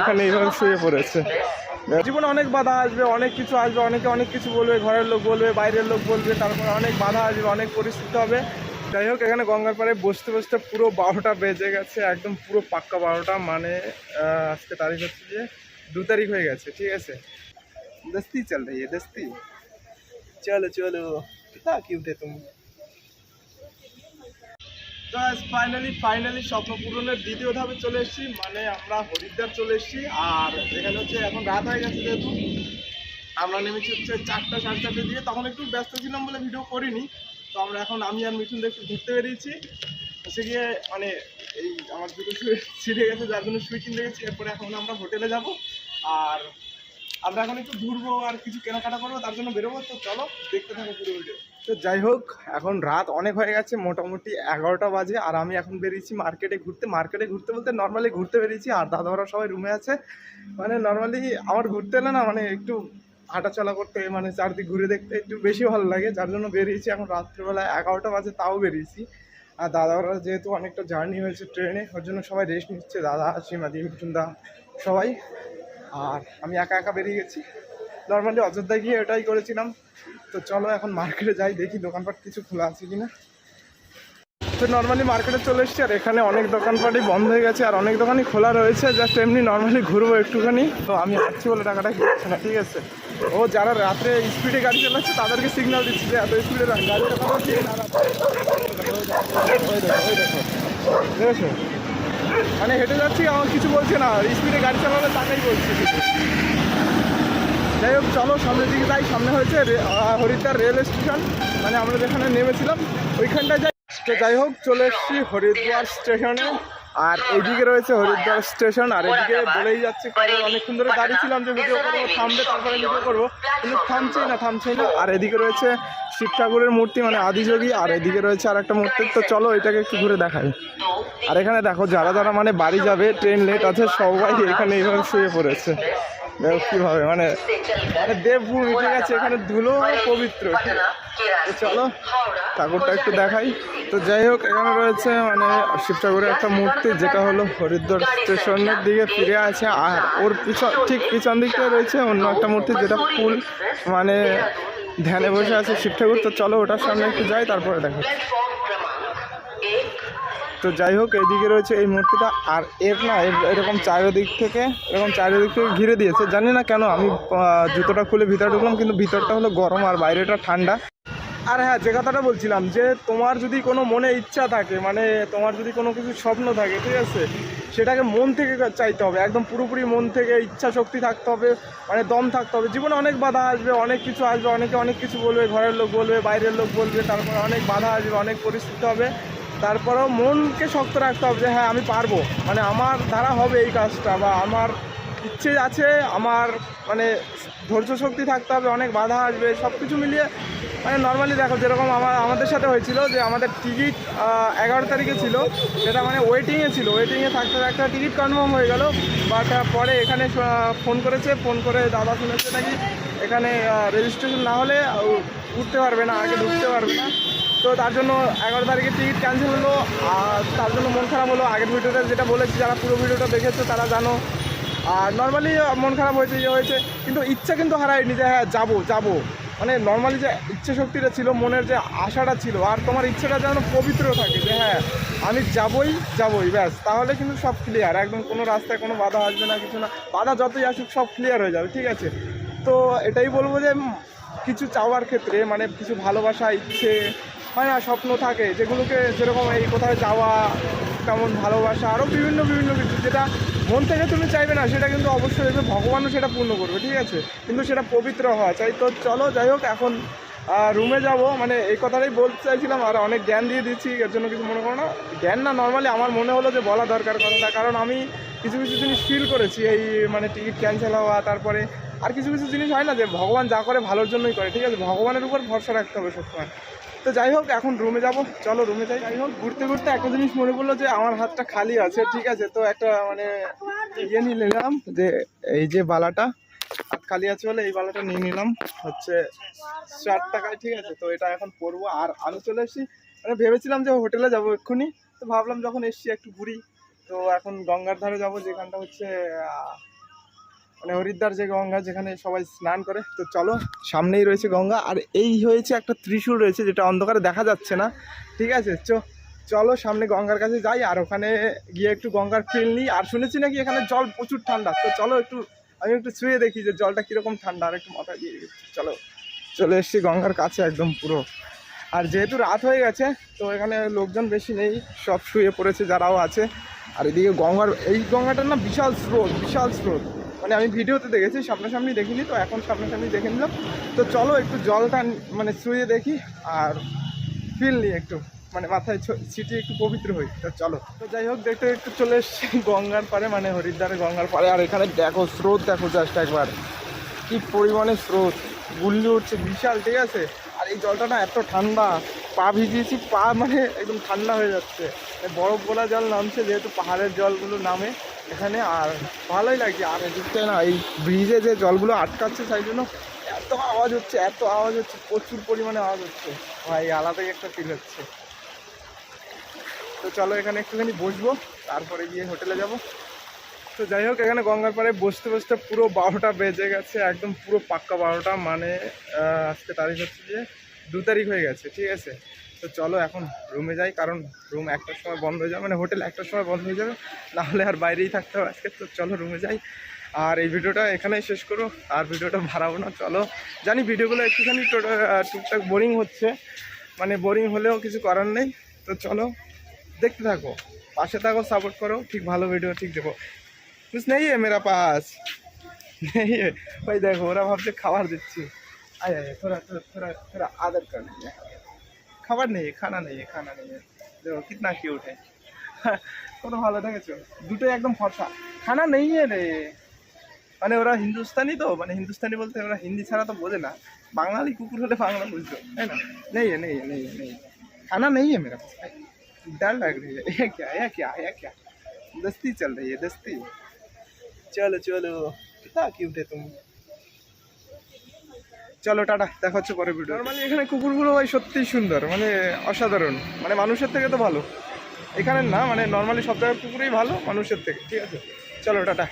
এখানে এইভাবে শুয়ে পড়েছে। জীবনে অনেক বাধা আসবে, অনেক কিছু আসবে, অনেকে অনেক কিছু বলবে, ঘরের লোক বলবে, বাইরের লোক বলবে, তারপরে অনেক বাধা আসবে, অনেক পরিস্থিতি হবে। যাই হোক, এখানে গঙ্গার পাড়ে বসতে বসতে পুরো বারোটা বেজে গেছে, একদম পুরো পাক্কা বারোটা মানে আজকে তারিখ হচ্ছে যে দু তারিখ হয়ে গেছে, ঠিক আছে? দস্তি চল রে দস্তি চলো চলো। কি উঠে তুমি? ফাইনালি ফাইনালি স্বপ্ন পূরণের দ্বিতীয় ধাপে চলে এসেছি। মানে আমরা হরিদ্বার চলে এসেছি। আর এখানে হচ্ছে এখন রাত হয়ে গেছে যেহেতু। আমরা নেমেছি হচ্ছে চারটা সাড়ে চারটে দিয়ে তখন একটু ব্যস্ত ছিলাম বলে ভিডিও করিনি। তো আমরা এখন আমি আর মিঠুন একটু ঘুরতে বেরিয়েছি। সে গিয়ে মানে এই আমার দুটো ছিঁড়ে গেছে, যার জন্য শুয়ে কিনতে গেছি এরপরে এখন আমরা হোটেলে যাব। আর আমরা এখন একটু ঘুরবো আর কিছু কেনাকাটা করব, তার জন্য বেরোবো। তো চলো, দেখতে থাকো পুরো ভিডিও তো যাই হোক, এখন রাত অনেক হয়ে গেছে, মোটামুটি এগারোটা বাজে, আর আমি এখন বেরিয়েছি মার্কেটে ঘুরতে। মার্কেটে ঘুরতে বলতে নর্মালি ঘুরতে বেরিয়েছি, আর দাদারা সবাই রুমে আছে। মানে নর্মালি আমার ঘুরতে এলে না মানে একটু হাঁটাচলা করতে মানে চারদিক ঘুরে দেখতে একটু বেশি ভালো লাগে। যার জন্য বেরিয়েছি এখন রাত্রিবেলা এগারোটা বাজে, তাও বেরিয়েছি। আর দাদারা যেহেতু অনেকটা জার্নি হয়েছে ট্রেনে, ওর জন্য সবাই রেস্ট নিচ্ছে। দাদা সীমাদি মিঠুনদা সবাই। আর আমি একা একা বেরিয়ে গেছি। নর্মালি অযোধ্যায় গিয়ে এটাই করেছিলাম। তো চলো এখন মার্কেটে যাই, দেখি দোকানপাট কিছু খোলা আছে কিনা। তো নর্মালি মার্কেটে চলে এসেছি, আর এখানে অনেক দোকানপাটই বন্ধ হয়ে গেছে, আর অনেক দোকানই খোলা রয়েছে জাস্ট এমনি নর্মালি ঘুরবো একটুখানি। তো আমি আসছি বলে টাকাটা কিনছে না, ঠিক আছে? ও, যারা রাত্রে স্পিডে গাড়ি চালাচ্ছে, তাদেরকে সিগন্যাল দিচ্ছে যে এত স্পিডে গাড়ি না দেখেছ? মানে হেঁটে যাচ্ছি, আমার কিছু বলছে না স্পিডে গাড়ি চালালে তাকেই বলছে। যাই হোক, চলো সামনের দিকে যাই। সামনে হয়েছে হরিদ্বার রেল স্টেশন। মানে আমরা যেখানে নেমেছিলাম। ওইখানটায় যাই। তো যাই হোক, চলে এসেছি হরিদ্বার স্টেশনে। আর এইদিকে রয়েছে হরিদ্বার স্টেশন। আর এদিকে বলেই যাচ্ছে কারণ অনেকক্ষণ ধরে দাঁড়িয়েছিলাম যে ভিডিও করব, থামবে তারপরে ভিডিও করব। কিন্তু থামছেই না থামছেই না। আর এদিকে রয়েছে শিব ঠাকুরের মূর্তি মানে আদিযোগী। আর এদিকে রয়েছে আর একটা মূর্তি। তো চলো এটাকে একটু ঘুরে দেখাই। আর এখানে দেখো, যারা যারা মানে বাড়ি যাবে, ট্রেন লেট আছে, সবাই এখানে এইভাবে শুয়ে পড়েছে। কীভাবে মানে মানে দেবভূমি ঠিক আছে এখানে ধুলো পবিত্র চলো, ঠাকুরটা একটু দেখাই। তো যাই হোক, এখানে রয়েছে মানে শিব ঠাকুরের একটা মূর্তি, যেটা হলো হরিদ্বার স্টেশনের দিকে ফিরে আছে। আর ওর পিছন, ঠিক পিছন দিকটায় রয়েছে অন্য একটা মূর্তি, যেটা ফুল মানে ধ্যানে বসে আছে শিব ঠাকুর। তো চলো, ওটার সামনে একটু যাই, তারপরে দেখো। তো যাই হোক এইদিকে রয়েছে এই মূর্তিটা। আর এর না, এর- এরকম চারিদিক থেকে, এরকম চারিদিক থেকে ঘিরে দিয়েছে। জানি না কেন, আমি জুতোটা খুলে ভিতরে ঢুকলাম, কিন্তু ভিতরটা হলো গরম আর বাইরেটা ঠান্ডা। আর হ্যাঁ যে কথাটা বলছিলাম যে তোমার যদি কোনো মনে ইচ্ছা থাকে মানে তোমার যদি কোনো কিছু স্বপ্ন থাকে, ঠিক আছে? সেটাকে মন থেকে চাইতে হবে। একদম পুরোপুরি মন থেকে ইচ্ছা শক্তি থাকতে হবে মানে দম থাকতে হবে। জীবনে অনেক বাধা আসবে, অনেক কিছু আসবে, অনেকে অনেক কিছু বলবে, ঘরের লোক বলবে, বাইরের লোক বলবে, তারপরে অনেক বাধা আসবে, অনেক পরিস্থিতি হবে। তারপরেও মনকে শক্ত রাখতে হবে যে হ্যাঁ আমি পারব। মানে আমার দ্বারা হবে এই কাজটা বা আমার ইচ্ছে আছে, আমার মানে ধৈর্য শক্তি থাকতে হবে, অনেক বাধা আসবে সব কিছু মিলিয়ে মানে নর্মালি দেখো যেরকম আমার, আমাদের সাথে হয়েছিল যে আমাদের টিকিট এগারো তারিখে ছিল, সেটা মানে ওয়েটিংয়ে ছিল ওয়েটিংয়ে থাকতে থাকতে টিকিট কনফার্ম হয়ে গেল বাট পরে এখানে ফোন করেছে ফোন করে দাদা শুনেছে নাকি এখানে রেজিস্ট্রেশন না হলে উঠতে পারবে না, আগে ঢুকতে পারবে না। তো তার জন্য এগারো তারিখে টিকিট ক্যান্সেল হলো, আর তার জন্য মন খারাপ হলো। আগের ভিডিওটা যেটা বলেছি, যারা পুরো ভিডিওটা দেখেছ, তারা জানো আর নর্মালি মন খারাপ হয়েছে ইয়ে হয়েছে, কিন্তু ইচ্ছা কিন্তু হারায়নি যে হ্যাঁ যাব যাব। মানে নর্মালি যে ইচ্ছে শক্তিটা ছিল, মনের যে আশাটা ছিল, আর তোমার ইচ্ছেটা যেন পবিত্র থাকে, যে হ্যাঁ আমি যাবই যাবই, ব্যাস। তাহলে কিন্তু সব ক্লিয়ার একদম কোনো রাস্তায় কোনো বাধা আসবে না, কিছু না। বাধা যতই আসুক, সব ক্লিয়ার হয়ে যাবে, ঠিক আছে? তো এটাই বলব যে কিছু চাওয়ার ক্ষেত্রে মানে কিছু ভালোবাসা, ইচ্ছে, হয় না, স্বপ্ন থাকে, যেগুলোকে যেরকম এই কোথায় যাওয়া তেমন ভালোবাসা আরও বিভিন্ন বিভিন্ন কিছু, যেটা মন থেকে তুমি চাইবে না, সেটা কিন্তু অবশ্যই দেখবে ভগবানও সেটা পূর্ণ করবে, ঠিক আছে? কিন্তু সেটা পবিত্র হওয়া। চাই তো চলো, যাই হোক, এখন রুমে যাব। মানে এই কথাটাই বলতে চাইছিলাম, আর অনেক জ্ঞান দিয়ে দিচ্ছি, এর জন্য কিছু মনে করো না। জ্ঞান না নর্মালি আমার মনে হলো যে বলা দরকার কথাটা, কারণ আমি কিছু কিছু জিনিস ফিল করেছি, এই মানে টিকিট ক্যান্সেল হওয়া, তারপরে আর কিছু কিছু জিনিস হয় না যে ভগবান যা করে ভালোর জন্যই করে, ঠিক আছে? ভগবানের উপর ভরসা রাখতে হবে সবসময়। তো যাই হোক, এখন রুমে যাব। চলো রুমে যাই। যাই হোক, ঘুরতে ঘুরতে একটা জিনিস মনে পড়ল যে আমার হাতটা খালি আছে, ঠিক আছে? তো একটা মানে ইয়ে নিয়ে নিলাম যে এই যে বালাটা, হাত খালি আছে বলে এই বালাটা নিয়ে নিলাম। হচ্ছে ষাট টাকায়, ঠিক আছে? তো এটা এখন পরবো। আর আমি চলে এসেছি। মানে ভেবেছিলাম যে হোটেলে যাব এক্ষুনি। তো ভাবলাম যখন এসছি একটু ঘুরি। তো এখন গঙ্গার ধারে যাব, যেখানটা হচ্ছে মানে হরিদ্বার যে গঙ্গা যেখানে সবাই স্নান করে, তো চলো সামনেই রয়েছে গঙ্গা। আর এই হয়েছে একটা ত্রিশূল রয়েছে, যেটা অন্ধকারে দেখা যাচ্ছে না। ঠিক আছে, চো, চলো সামনে গঙ্গার কাছে যাই, আর ওখানে গিয়ে একটু গঙ্গার ফিল নিই। আর শুনেছি নাকি এখানে জল প্রচুর ঠান্ডা, তো চলো একটু, আমি একটু শুয়ে দেখি যে জলটা কীরকম ঠান্ডা। আর একটু মাথায় দিয়ে। চলো, চলে এসছি গঙ্গার কাছে একদম পুরো। আর যেহেতু রাত হয়ে গেছে, তো এখানে লোকজন বেশি নেই, সব শুয়ে পড়েছে, যারাও আছে। আর এদিকে গঙ্গার, এই গঙ্গাটার না বিশাল স্রোত বিশাল স্রোত। মানে আমি ভিডিওতে দেখেছি, সামনাসামনি দেখিনি, তো এখন সামনাসামনি দেখে নিলাম। তো চলো একটু জলটা মানে শুয়ে দেখি আর ফিল নিই একটু। মানে মাথায় ছ- ছিটিয়ে একটু পবিত্র হই, তো চলো। তো যাই হোক, দেখতে একটু চলে এসছি গঙ্গার পারে মানে হরিদ্বারে গঙ্গার পারে আর এখানে দেখো, স্রোত দেখো জাস্ট একবার। কি পরিমাণে স্রোত। গুল্লি উঠছে, বিশাল, ঠিক আছে? আর এই জলটা না এত ঠান্ডা। পা ভিজিয়েছি, পা মানে একদম ঠান্ডা হয়ে যাচ্ছে। বরফ গোলা জল নামছে, যেহেতু পাহাড়ের জলগুলো নামে। এখানে আর ভালোই লাগছে আর এদিকটায় না এই ব্রিজে যে জলগুলো আটকাচ্ছে সেই জন্য এত আওয়াজ হচ্ছে, এত আওয়াজ হচ্ছে, প্রচুর পরিমাণে আওয়াজ হচ্ছে। ভাই, আলাদাই একটা ফিল হচ্ছে। তো চলো এখানে একটুখানি বসবো, তারপরে গিয়ে হোটেলে যাব। তো যাই হোক, এখানে গঙ্গার পাড়ে বসতে বসতে পুরো বারোটা বেজে গেছে, একদম পুরো পাক্কা বারোটা। মানে আজকে তারিখ হচ্ছে যে দু তারিখ হয়ে গেছে, ঠিক আছে? তো চলো এখন রুমে যাই কারণ রুম একটার সময় বন্ধ হয়ে যাবে মানে হোটেল একটার সময় বন্ধ হয়ে যাবে না হলে আর বাইরেই থাকতে হবে আজকে তো চলো রুমে যাই আর এই ভিডিওটা এখানেই শেষ করো আর ভিডিওটা বাড়াবো না চলো জানি ভিডিওগুলো একটুখানি টোটা- আহ, টুকটাক বোরিং হচ্ছে মানে বোরিং হলেও কিছু করার নেই তো চলো দেখতে থাকো পাশে থাকো সাপোর্ট করো ঠিক ভালো ভিডিও ঠিক দেবো कुछ नहीं है मेरा पास नहीं है भाई देखो ওরা ভাবছে খাবার দিচ্ছি আয় আয় थोड़ा थोड़ा थोड़ा थोड़ा आदर कर लीजिए খাবার নেই খানা নেই খানা নেই দেখো কিতনা কিউট है কত ভালো দেখেছো দুটোই একদম ফর্সা খানা নেই রে মানে ওরা হিন্দুস্তানি তো মানে হিন্দুস্তানি বলতে ওরা হিন্দি ছাড়া তো বোঝে না বাঙালি কুকুর হলে বাংলা বুঝতো তাই না নেই है नहीं है नहीं है नहीं है खाना नहीं है मेरा पास डर लग रही है ये क्या ये क्या ये क्या दस्ती चल रही है दस्ती চলো চলো কিতা কিউটে তুমি চলো, টাটা, দেখা হচ্ছে পরে ভিডিও নর্মালি এখানে কুকুরগুলো ভাই সত্যিই সুন্দর মানে অসাধারণ। মানে মানুষের থেকে তো ভালো। এখানে না মানে নর্মালি সব জায়গার কুকুরই ভালো, মানুষের থেকে, ঠিক আছে? চলো, টাটা।